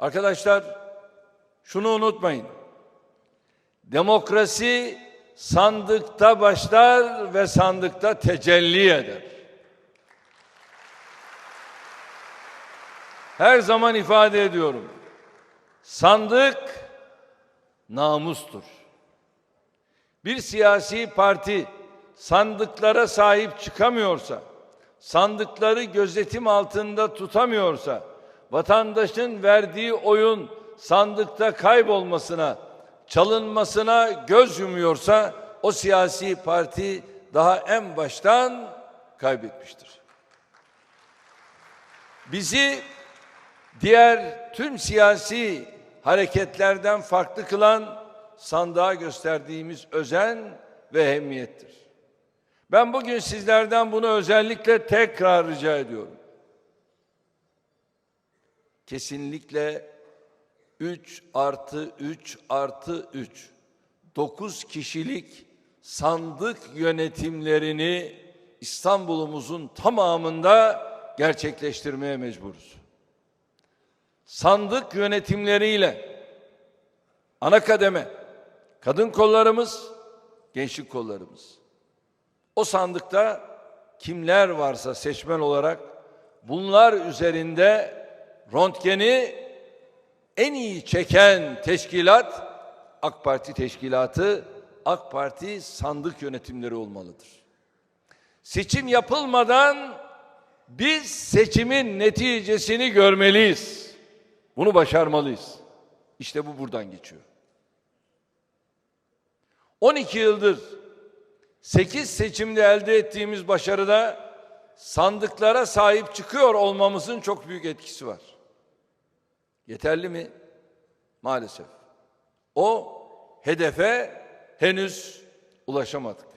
Arkadaşlar şunu unutmayın. Demokrasi sandıkta başlar ve sandıkta tecelli eder. Her zaman ifade ediyorum. Sandık namustur. Bir siyasi parti sandıklara sahip çıkamıyorsa, sandıkları gözetim altında tutamıyorsa, vatandaşın verdiği oyun sandıkta kaybolmasına, çalınmasına göz yumuyorsa o siyasi parti daha en baştan kaybetmiştir. Bizi diğer tüm siyasi hareketlerden farklı kılan sandığa gösterdiğimiz özen ve ehemmiyettir. Ben bugün sizlerden bunu özellikle tekrar rica ediyorum. Kesinlikle 3 artı 3 artı 3 9 kişilik sandık yönetimlerini İstanbul'umuzun tamamında gerçekleştirmeye mecburuz. Sandık yönetimleriyle ana kademe, kadın kollarımız, gençlik kollarımız. O sandıkta kimler varsa seçmen olarak bunlar üzerinde röntgeni en iyi çeken teşkilat AK Parti teşkilatı, AK Parti sandık yönetimleri olmalıdır. Seçim yapılmadan biz seçimin neticesini görmeliyiz. Bunu başarmalıyız. İşte bu buradan geçiyor. 12 yıldır 8 seçimde elde ettiğimiz başarıda sandıklara sahip çıkıyor olmamızın çok büyük etkisi var. Yeterli mi? Maalesef. O hedefe henüz ulaşamadık.